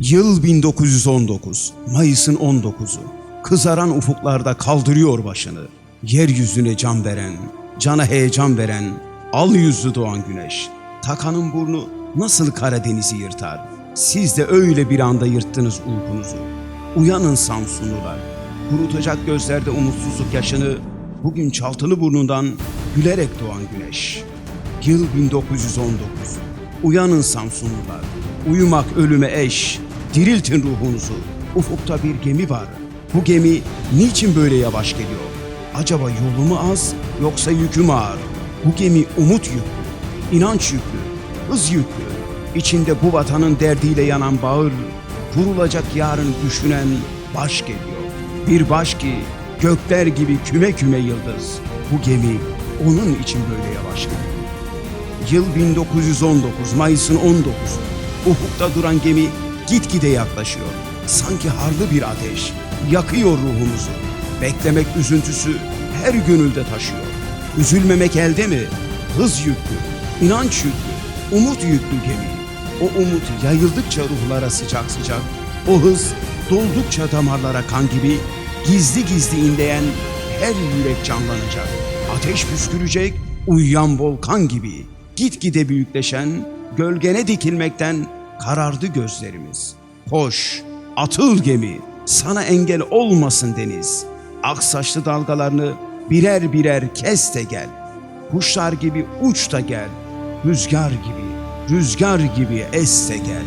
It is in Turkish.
Yıl 1919, Mayıs'ın 19'u. Kızaran ufuklarda kaldırıyor başını. Yeryüzüne can veren, cana heyecan veren, al yüzlü doğan güneş. Takanın burnu nasıl Karadeniz'i yırtar? Siz de öyle bir anda yırttınız uykunuzu. Uyanın Samsunlular. Kurutacak gözlerde umutsuzluk yaşını bugün çaltılı burnundan gülerek doğan güneş. Yıl 1919. Uyanın Samsunlular. Uyumak ölüme eş. Diriltin ruhunuzu. Ufukta bir gemi var. Bu gemi niçin böyle yavaş geliyor? Acaba yolu mu az yoksa yükü mü ağır? Bu gemi umut yüklü, inanç yüklü, hız yüklü. İçinde bu vatanın derdiyle yanan bağır, kurulacak yarın düşünen baş geliyor. Bir baş ki gökler gibi küme küme yıldız. Bu gemi onun için böyle yavaş geliyor. Yıl 1919, Mayıs'ın 19'u. Ufukta duran gemi gitgide yaklaşıyor. Sanki harlı bir ateş, yakıyor ruhumuzu. Beklemek üzüntüsü her gönülde taşıyor. Üzülmemek elde mi? Hız yüklü, inanç yüklü, umut yüklü gemi. O umut yayıldıkça ruhlara sıcak sıcak, o hız doldukça damarlara kan gibi gizli gizli inleyen her yürek canlanacak. Ateş püskürecek, uyuyan volkan gibi. Gitgide büyükleşen, gölgene dikilmekten karardı gözlerimiz. Koş, atıl gemi, sana engel olmasın deniz. Aksaçlı dalgalarını birer birer kes de gel. Kuşlar gibi uç da gel. Rüzgar gibi, rüzgar gibi es de gel.